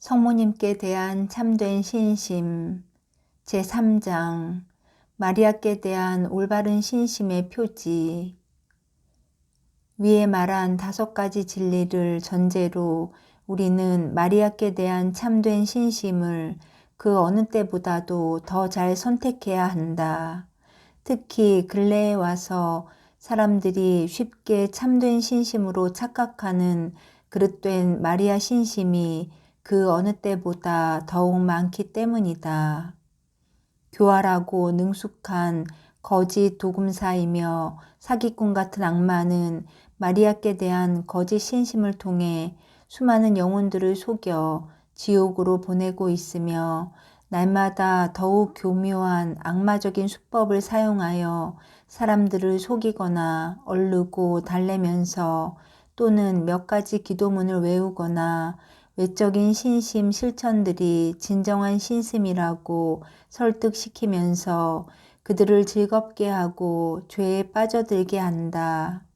성모님께 대한 참된 신심 제3장 마리아께 대한 올바른 신심의 표지 위에 말한 다섯 가지 진리를 전제로 우리는 마리아께 대한 참된 신심을 그 어느 때보다도 더 잘 선택해야 한다. 특히 근래에 와서 사람들이 쉽게 참된 신심으로 착각하는 그릇된 마리아 신심이 그 어느 때보다 더욱 많기 때문이다. 교활하고 능숙한 거짓 도금사이며 사기꾼 같은 악마는 마리아께 대한 거짓 신심을 통해 수많은 영혼들을 속여 지옥으로 보내고 있으며 날마다 더욱 교묘한 악마적인 수법을 사용하여 사람들을 속이거나 얼르고 달래면서 또는 몇 가지 기도문을 외우거나 외적인 신심 실천들이 진정한 신심이라고 설득시키면서 그들을 즐겁게 하고 죄에 빠져들게 한다.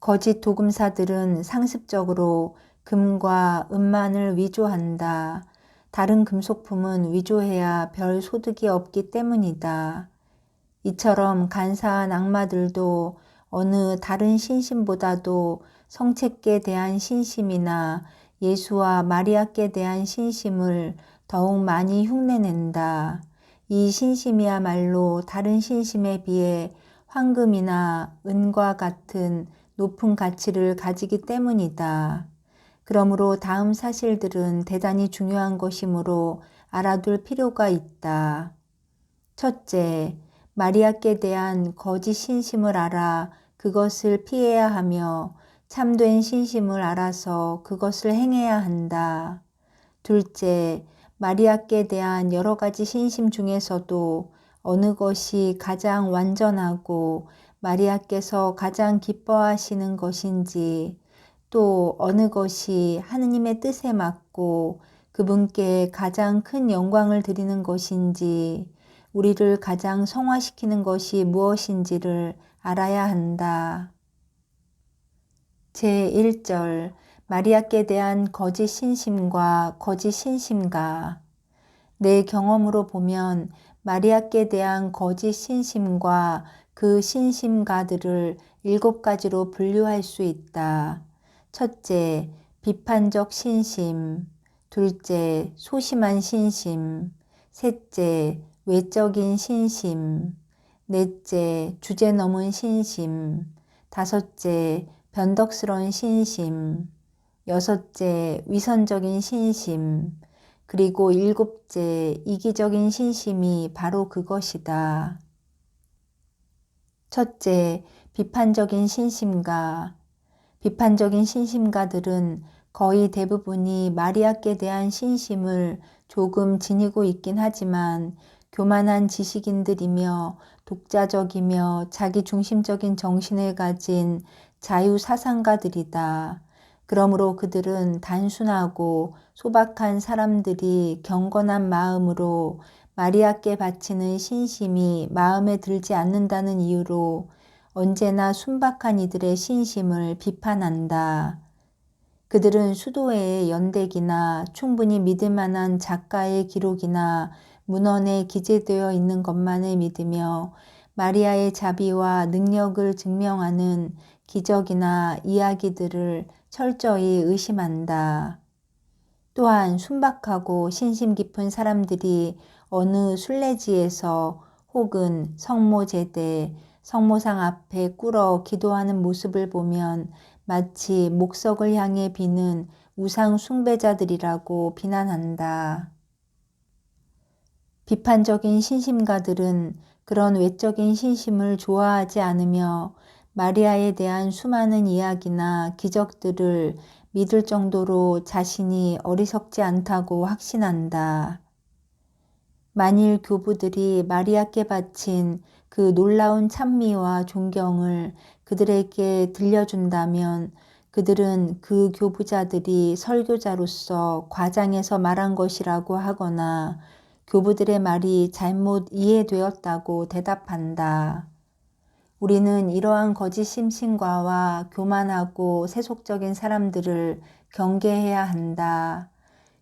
거짓 도금사들은 상습적으로 금과 은만을 위조한다. 다른 금속품은 위조해야 별 소득이 없기 때문이다. 이처럼 간사한 악마들도 어느 다른 신심보다도 성책께 대한 신심이나 예수와 마리아께 대한 신심을 더욱 많이 흉내낸다. 이 신심이야말로 다른 신심에 비해 황금이나 은과 같은 높은 가치를 가지기 때문이다. 그러므로 다음 사실들은 대단히 중요한 것이므로 알아둘 필요가 있다. 첫째, 마리아께 대한 거짓 신심을 알아 그것을 피해야 하며 참된 신심을 알아서 그것을 행해야 한다. 둘째, 마리아께 대한 여러 가지 신심 중에서도 어느 것이 가장 완전하고 마리아께서 가장 기뻐하시는 것인지 또 어느 것이 하느님의 뜻에 맞고 그분께 가장 큰 영광을 드리는 것인지 우리를 가장 성화시키는 것이 무엇인지를 알아야 한다. 제1절 마리아께 대한 거짓 신심과 거짓 신심가 내 경험으로 보면 마리아께 대한 거짓 신심과 그 신심가들을 일곱 가지로 분류할 수 있다. 첫째, 비판적 신심. 둘째, 소심한 신심. 셋째, 외적인 신심. 넷째, 주제 넘은 신심. 다섯째, 변덕스러운 신심. 여섯째, 위선적인 신심. 그리고 일곱째, 이기적인 신심이 바로 그것이다. 첫째, 비판적인 신심가. 비판적인 신심가들은 거의 대부분이 마리아께 대한 신심을 조금 지니고 있긴 하지만 교만한 지식인들이며 독자적이며 자기중심적인 정신을 가진 자유사상가들이다. 그러므로 그들은 단순하고 소박한 사람들이 경건한 마음으로 마리아께 바치는 신심이 마음에 들지 않는다는 이유로 언제나 순박한 이들의 신심을 비판한다. 그들은 수도회의 연대기나 충분히 믿을 만한 작가의 기록이나 문헌에 기재되어 있는 것만을 믿으며 마리아의 자비와 능력을 증명하는 기적이나 이야기들을 철저히 의심한다. 또한 순박하고 신심 깊은 사람들이 어느 순례지에서 혹은 성모 제대, 성모상 앞에 꿇어 기도하는 모습을 보면 마치 목석을 향해 비는 우상 숭배자들이라고 비난한다. 비판적인 신심가들은 그런 외적인 신심을 좋아하지 않으며 마리아에 대한 수많은 이야기나 기적들을 믿을 정도로 자신이 어리석지 않다고 확신한다. 만일 교부들이 마리아께 바친 그 놀라운 찬미와 존경을 그들에게 들려준다면 그들은 그 교부자들이 설교자로서 과장해서 말한 것이라고 하거나 교부들의 말이 잘못 이해되었다고 대답한다. 우리는 이러한 거짓 심신과와 교만하고 세속적인 사람들을 경계해야 한다.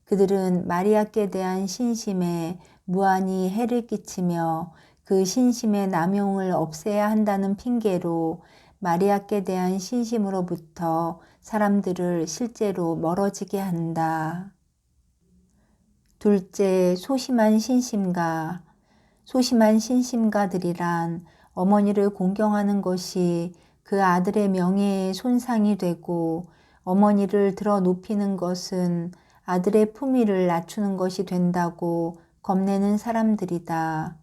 그들은 마리아께 대한 신심에 무한히 해를 끼치며 그 신심의 남용을 없애야 한다는 핑계로 마리아께 대한 신심으로부터 사람들을 실제로 멀어지게 한다. 둘째, 소심한 신심가. 소심한 신심가들이란 어머니를 공경하는 것이 그 아들의 명예에 손상이 되고 어머니를 들어 높이는 것은 아들의 품위를 낮추는 것이 된다고 겁내는 사람들이다.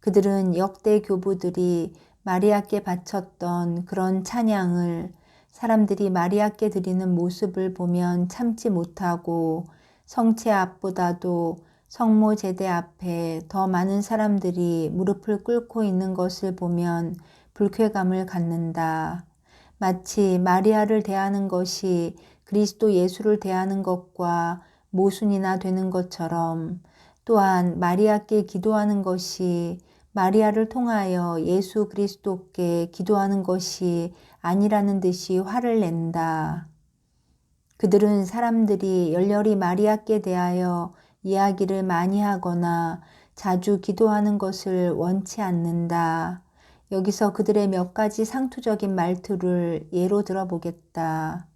그들은 역대 교부들이 마리아께 바쳤던 그런 찬양을 사람들이 마리아께 드리는 모습을 보면 참지 못하고 성체 앞보다도 성모 제대 앞에 더 많은 사람들이 무릎을 꿇고 있는 것을 보면 불쾌감을 갖는다. 마치 마리아를 대하는 것이 그리스도 예수를 대하는 것과 모순이나 되는 것처럼 또한 마리아께 기도하는 것이 마리아를 통하여 예수 그리스도께 기도하는 것이 아니라는 듯이 화를 낸다. 그들은 사람들이 열렬히 마리아께 대하여 이야기를 많이 하거나 자주 기도하는 것을 원치 않는다. 여기서 그들의 몇 가지 상투적인 말투를 예로 들어보겠다.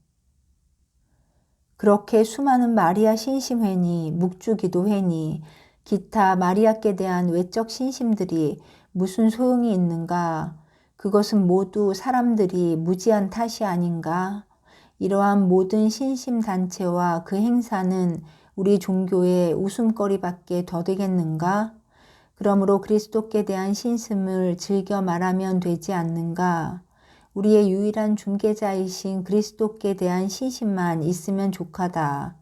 그렇게 수많은 마리아 신심회니 묵주 기도회니 기타 마리아께 대한 외적 신심들이 무슨 소용이 있는가? 그것은 모두 사람들이 무지한 탓이 아닌가? 이러한 모든 신심단체와 그 행사는 우리 종교의 웃음거리밖에 더 되겠는가? 그러므로 그리스도께 대한 신심을 즐겨 말하면 되지 않는가? 우리의 유일한 중개자이신 그리스도께 대한 신심만 있으면 족하다.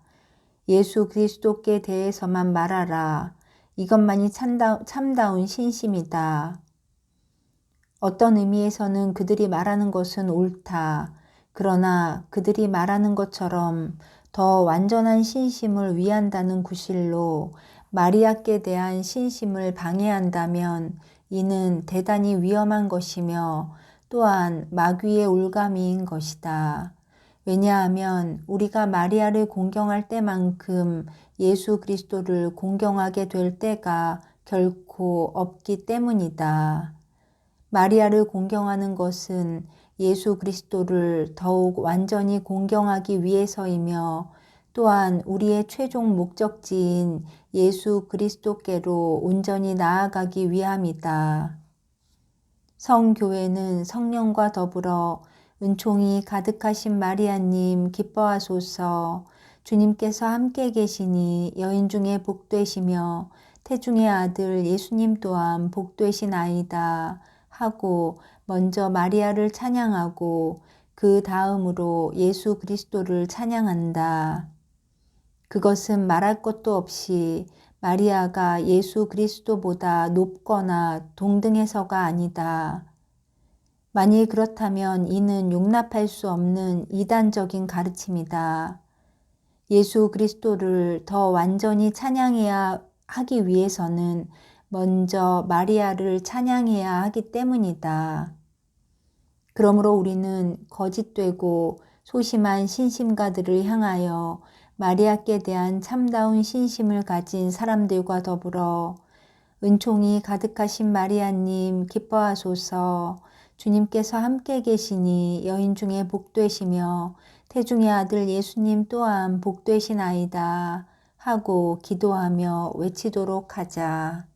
예수 그리스도께 대해서만 말하라. 이것만이 참다, 참다운 신심이다. 어떤 의미에서는 그들이 말하는 것은 옳다. 그러나 그들이 말하는 것처럼 더 완전한 신심을 위한다는 구실로 마리아께 대한 신심을 방해한다면 이는 대단히 위험한 것이며 또한 마귀의 올가미인 것이다. 왜냐하면 우리가 마리아를 공경할 때만큼 예수 그리스도를 공경하게 될 때가 결코 없기 때문이다. 마리아를 공경하는 것은 예수 그리스도를 더욱 완전히 공경하기 위해서이며 또한 우리의 최종 목적지인 예수 그리스도께로 온전히 나아가기 위함이다. 성교회는 성령과 더불어 은총이 가득하신 마리아님 기뻐하소서 주님께서 함께 계시니 여인 중에 복되시며 태중의 아들 예수님 또한 복되신 아이다 하고 먼저 마리아를 찬양하고 그 다음으로 예수 그리스도를 찬양한다. 그것은 말할 것도 없이 마리아가 예수 그리스도보다 높거나 동등해서가 아니다. 만일 그렇다면 이는 용납할 수 없는 이단적인 가르침이다. 예수 그리스도를 더 완전히 찬양해야 하기 위해서는 먼저 마리아를 찬양해야 하기 때문이다. 그러므로 우리는 거짓되고 소심한 신심가들을 향하여 마리아께 대한 참다운 신심을 가진 사람들과 더불어 은총이 가득하신 마리아님 기뻐하소서 주님께서 함께 계시니 여인 중에 복되시며 태중의 아들 예수님 또한 복되신 아이다 하고 기도하며 외치도록 하자.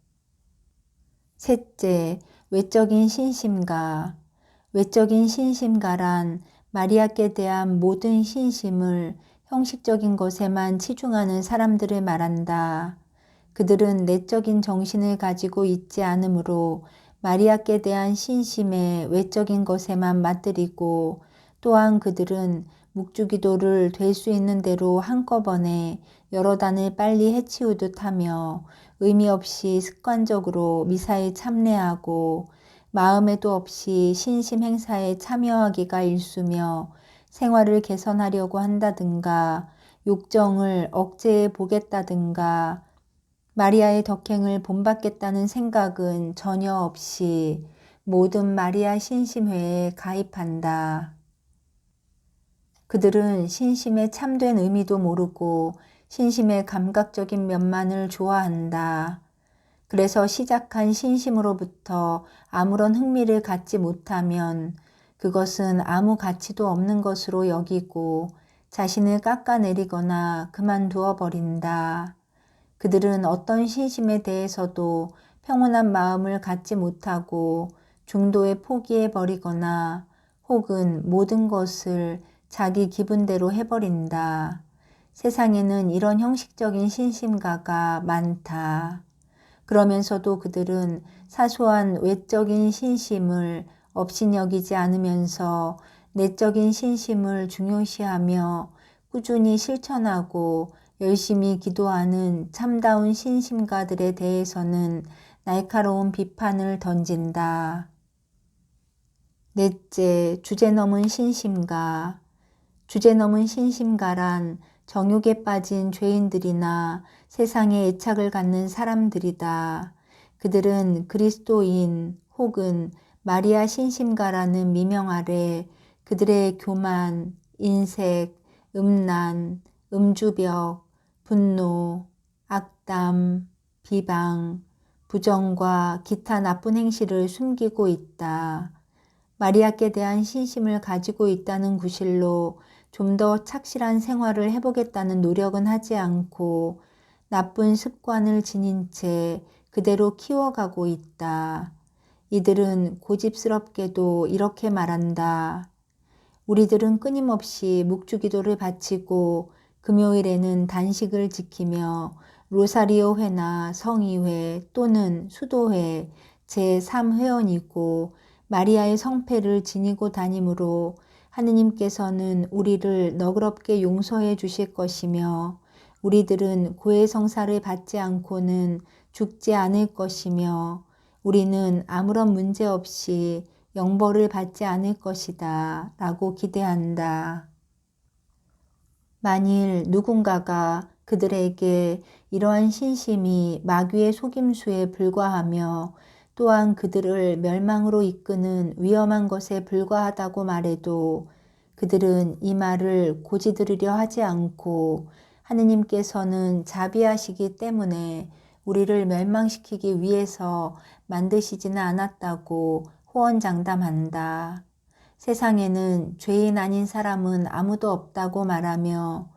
셋째, 외적인 신심가. 외적인 신심가란 마리아께 대한 모든 신심을 형식적인 것에만 치중하는 사람들을 말한다. 그들은 내적인 정신을 가지고 있지 않으므로 마리아께 대한 신심의 외적인 것에만 맞들이고 또한 그들은 묵주기도를 될 수 있는 대로 한꺼번에 여러 단을 빨리 해치우듯 하며 의미 없이 습관적으로 미사에 참례하고 마음에도 없이 신심 행사에 참여하기가 일쑤며 생활을 개선하려고 한다든가 욕정을 억제해 보겠다든가 마리아의 덕행을 본받겠다는 생각은 전혀 없이 모든 마리아 신심회에 가입한다. 그들은 신심의 참된 의미도 모르고 신심의 감각적인 면만을 좋아한다. 그래서 시작한 신심으로부터 아무런 흥미를 갖지 못하면 그것은 아무 가치도 없는 것으로 여기고 자신을 깎아내리거나 그만두어 버린다. 그들은 어떤 신심에 대해서도 평온한 마음을 갖지 못하고 중도에 포기해 버리거나 혹은 모든 것을 자기 기분대로 해버린다. 세상에는 이런 형식적인 신심가가 많다. 그러면서도 그들은 사소한 외적인 신심을 업신여기지 않으면서 내적인 신심을 중요시하며 꾸준히 실천하고 열심히 기도하는 참다운 신심가들에 대해서는 날카로운 비판을 던진다. 넷째, 주제 넘은 신심가. 주제 넘은 신심가란 정욕에 빠진 죄인들이나 세상에 애착을 갖는 사람들이다. 그들은 그리스도인 혹은 마리아 신심가라는 미명 아래 그들의 교만, 인색, 음란, 음주벽, 분노, 악담, 비방, 부정과 기타 나쁜 행실을 숨기고 있다. 마리아께 대한 신심을 가지고 있다는 구실로 좀 더 착실한 생활을 해보겠다는 노력은 하지 않고 나쁜 습관을 지닌 채 그대로 키워가고 있다. 이들은 고집스럽게도 이렇게 말한다. 우리들은 끊임없이 묵주기도를 바치고 금요일에는 단식을 지키며 로사리오 회나 성의회 또는 수도회 제3회원이고 마리아의 성패를 지니고 다니므로 하느님께서는 우리를 너그럽게 용서해 주실 것이며 우리들은 고해 성사를 받지 않고는 죽지 않을 것이며 우리는 아무런 문제 없이 영벌을 받지 않을 것이다 라고 기대한다. 만일 누군가가 그들에게 이러한 신심이 마귀의 속임수에 불과하며 또한 그들을 멸망으로 이끄는 위험한 것에 불과하다고 말해도 그들은 이 말을 고지 들으려 하지 않고 하느님께서는 자비하시기 때문에 우리를 멸망시키기 위해서 만드시지는 않았다고 호언장담한다. 세상에는 죄인 아닌 사람은 아무도 없다고 말하며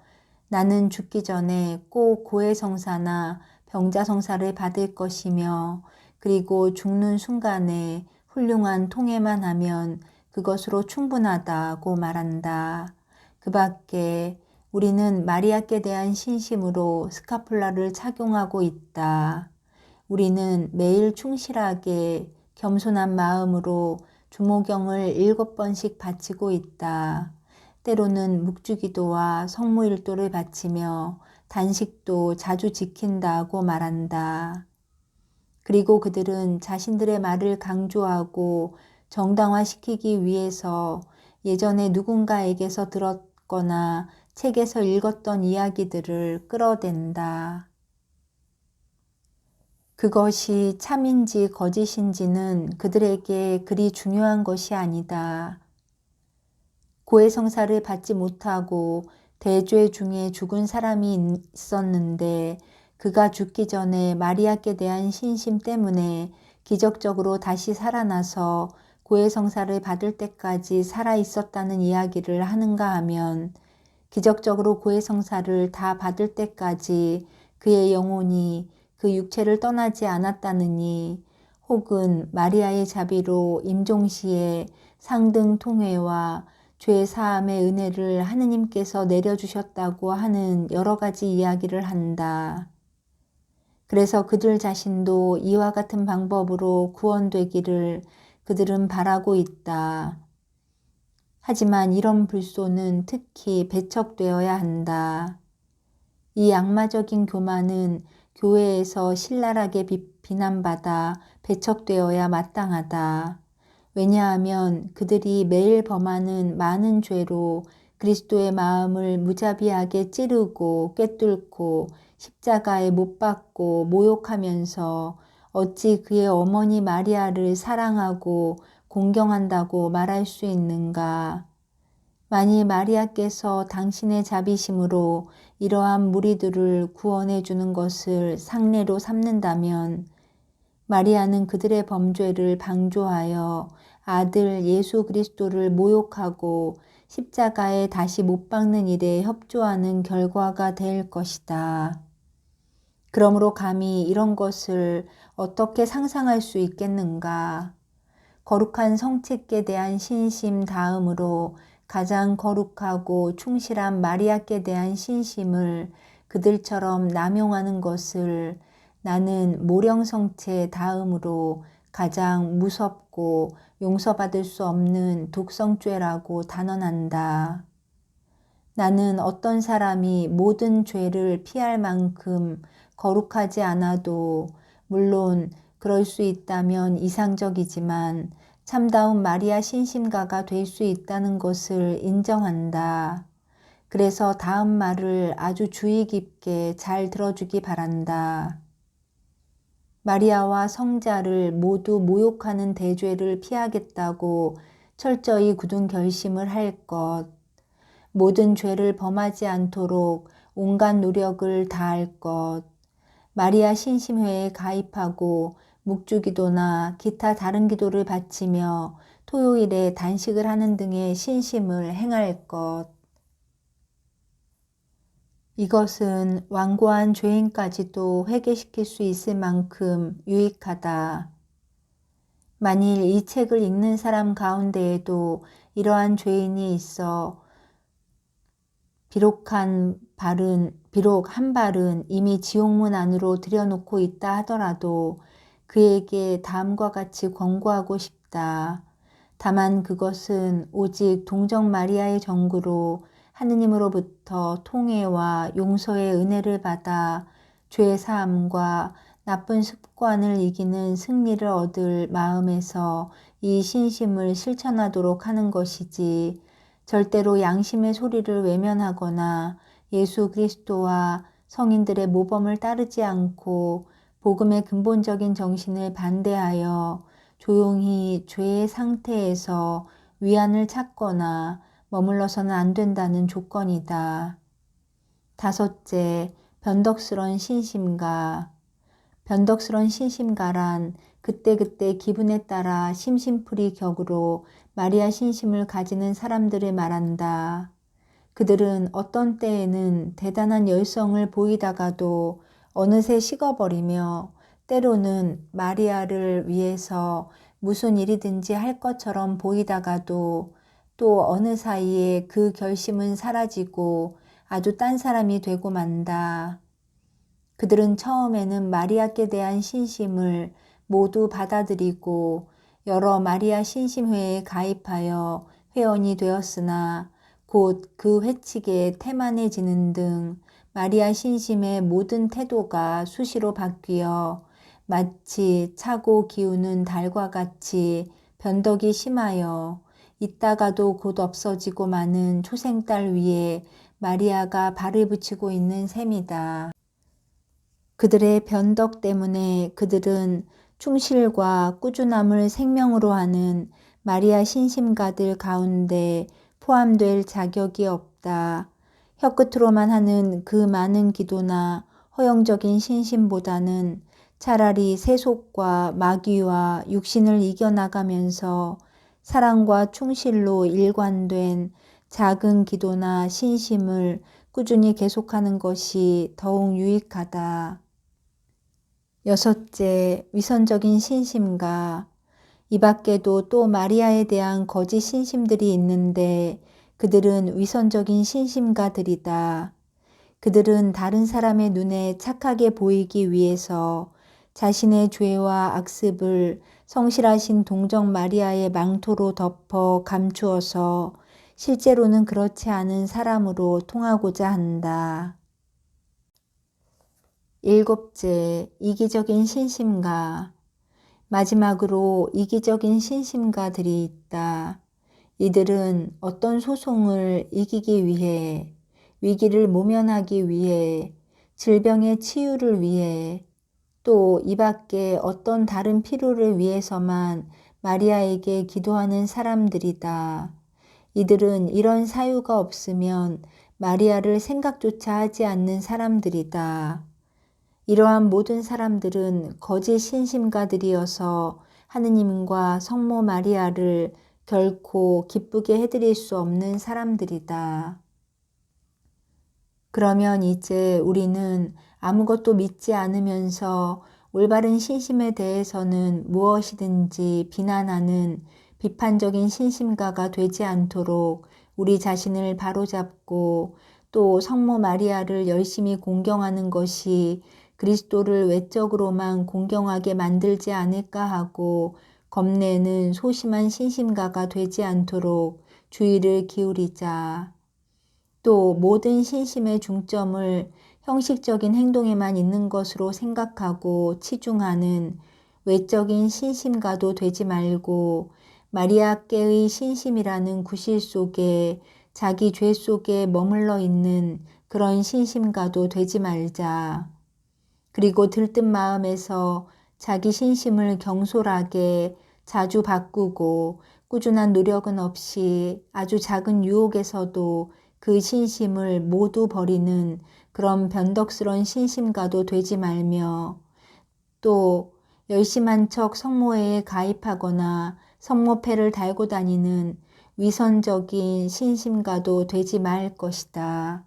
나는 죽기 전에 꼭 고해성사나 병자성사를 받을 것이며 그리고 죽는 순간에 훌륭한 통해만 하면 그것으로 충분하다고 말한다. 그 밖에 우리는 마리아께 대한 신심으로 스카플라를 착용하고 있다. 우리는 매일 충실하게 겸손한 마음으로 주모경을 일곱 번씩 바치고 있다. 때로는 묵주기도와 성모일도를 바치며 단식도 자주 지킨다고 말한다. 그리고 그들은 자신들의 말을 강조하고 정당화시키기 위해서 예전에 누군가에게서 들었거나 책에서 읽었던 이야기들을 끌어댄다. 그것이 참인지 거짓인지는 그들에게 그리 중요한 것이 아니다. 고해성사를 받지 못하고 대죄 중에 죽은 사람이 있었는데 그가 죽기 전에 마리아께 대한 신심 때문에 기적적으로 다시 살아나서 고해성사를 받을 때까지 살아 있었다는 이야기를 하는가 하면 기적적으로 고해성사를 다 받을 때까지 그의 영혼이 그 육체를 떠나지 않았다느니 혹은 마리아의 자비로 임종 시에 상등 통회와 죄 사함의 은혜를 하느님께서 내려주셨다고 하는 여러 가지 이야기를 한다. 그래서 그들 자신도 이와 같은 방법으로 구원되기를 그들은 바라고 있다. 하지만 이런 불소는 특히 배척되어야 한다. 이 악마적인 교만은 교회에서 신랄하게 비난받아 배척되어야 마땅하다. 왜냐하면 그들이 매일 범하는 많은 죄로 그리스도의 마음을 무자비하게 찌르고 꿰뚫고 십자가에 못 박고 모욕하면서 어찌 그의 어머니 마리아를 사랑하고 공경한다고 말할 수 있는가? 만일 마리아께서 당신의 자비심으로 이러한 무리들을 구원해 주는 것을 상례로 삼는다면 마리아는 그들의 범죄를 방조하여 아들 예수 그리스도를 모욕하고 십자가에 다시 못 박는 일에 협조하는 결과가 될 것이다. 그러므로 감히 이런 것을 어떻게 상상할 수 있겠는가? 거룩한 성책에 대한 신심 다음으로 가장 거룩하고 충실한 마리아께 대한 신심을 그들처럼 남용하는 것을 나는 모령성체 다음으로 가장 무섭고 용서받을 수 없는 독성죄라고 단언한다. 나는 어떤 사람이 모든 죄를 피할 만큼 거룩하지 않아도 물론 그럴 수 있다면 이상적이지만 참다운 마리아 신심가가 될 수 있다는 것을 인정한다. 그래서 다음 말을 아주 주의 깊게 잘 들어주기 바란다. 마리아와 성자를 모두 모욕하는 대죄를 피하겠다고 철저히 굳은 결심을 할 것. 모든 죄를 범하지 않도록 온갖 노력을 다할 것. 마리아 신심회에 가입하고 묵주기도나 기타 다른 기도를 바치며 토요일에 단식을 하는 등의 신심을 행할 것. 이것은 완고한 죄인까지도 회개시킬 수 있을 만큼 유익하다. 만일 이 책을 읽는 사람 가운데에도 이러한 죄인이 있어 비록한 발은 비록 한 발은 이미 지옥문 안으로 들여놓고 있다 하더라도 그에게 다음과 같이 권고하고 싶다. 다만 그것은 오직 동정 마리아의 정구로 하느님으로부터 통해와 용서의 은혜를 받아 죄 사함과 나쁜 습관을 이기는 승리를 얻을 마음에서 이 신심을 실천하도록 하는 것이지 절대로 양심의 소리를 외면하거나 예수 그리스도와 성인들의 모범을 따르지 않고 복음의 근본적인 정신을 반대하여 조용히 죄의 상태에서 위안을 찾거나 머물러서는 안 된다는 조건이다. 다섯째, 변덕스런 신심가. 변덕스런 신심가란 그때그때 기분에 따라 심심풀이 격으로 마리아 신심을 가지는 사람들을 말한다. 그들은 어떤 때에는 대단한 열성을 보이다가도 어느새 식어버리며 때로는 마리아를 위해서 무슨 일이든지 할 것처럼 보이다가도 또 어느 사이에 그 결심은 사라지고 아주 딴 사람이 되고 만다. 그들은 처음에는 마리아께 대한 신심을 모두 받아들이고 여러 마리아 신심회에 가입하여 회원이 되었으나 곧 그 회칙에 태만해지는 등 마리아 신심의 모든 태도가 수시로 바뀌어 마치 차고 기우는 달과 같이 변덕이 심하여 있다가도 곧 없어지고 마는 초생딸 위에 마리아가 발을 붙이고 있는 셈이다. 그들의 변덕 때문에 그들은 충실과 꾸준함을 생명으로 하는 마리아 신심가들 가운데 포함될 자격이 없다. 혀끝으로만 하는 그 많은 기도나 허영적인 신심보다는 차라리 세속과 마귀와 육신을 이겨나가면서 사랑과 충실로 일관된 작은 기도나 신심을 꾸준히 계속하는 것이 더욱 유익하다. 여섯째, 위선적인 신심과 이 밖에도 또 마리아에 대한 거짓 신심들이 있는데 그들은 위선적인 신심가들이다. 그들은 다른 사람의 눈에 착하게 보이기 위해서 자신의 죄와 악습을 성실하신 동정 마리아의 망토로 덮어 감추어서 실제로는 그렇지 않은 사람으로 통하고자 한다. 일곱째, 이기적인 신심가. 마지막으로 이기적인 신심가들이 있다. 이들은 어떤 소송을 이기기 위해, 위기를 모면하기 위해, 질병의 치유를 위해, 또 이 밖에 어떤 다른 필요를 위해서만 마리아에게 기도하는 사람들이다. 이들은 이런 사유가 없으면 마리아를 생각조차 하지 않는 사람들이다. 이러한 모든 사람들은 거짓 신심가들이어서 하느님과 성모 마리아를 결코 기쁘게 해드릴 수 없는 사람들이다. 그러면 이제 우리는 아무것도 믿지 않으면서 올바른 신심에 대해서는 무엇이든지 비난하는 비판적인 신심가가 되지 않도록 우리 자신을 바로잡고 또 성모 마리아를 열심히 공경하는 것이 그리스도를 외적으로만 공경하게 만들지 않을까 하고 겁내는 소심한 신심가가 되지 않도록 주의를 기울이자. 또 모든 신심의 중점을 형식적인 행동에만 있는 것으로 생각하고 치중하는 외적인 신심가도 되지 말고 마리아께의 신심이라는 구실 속에 자기 죄 속에 머물러 있는 그런 신심가도 되지 말자. 그리고 들뜬 마음에서 자기 신심을 경솔하게 자주 바꾸고 꾸준한 노력은 없이 아주 작은 유혹에서도 그 신심을 모두 버리는 그런 변덕스런 신심가도 되지 말며 또 열심한 척 성모회에 가입하거나 성모패를 달고 다니는 위선적인 신심가도 되지 말 것이다.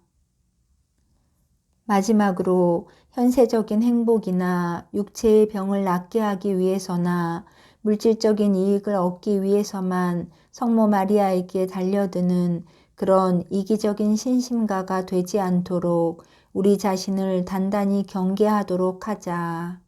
마지막으로 현세적인 행복이나 육체의 병을 낫게 하기 위해서나 물질적인 이익을 얻기 위해서만 성모 마리아에게 달려드는 그런 이기적인 신심가가 되지 않도록 우리 자신을 단단히 경계하도록 하자.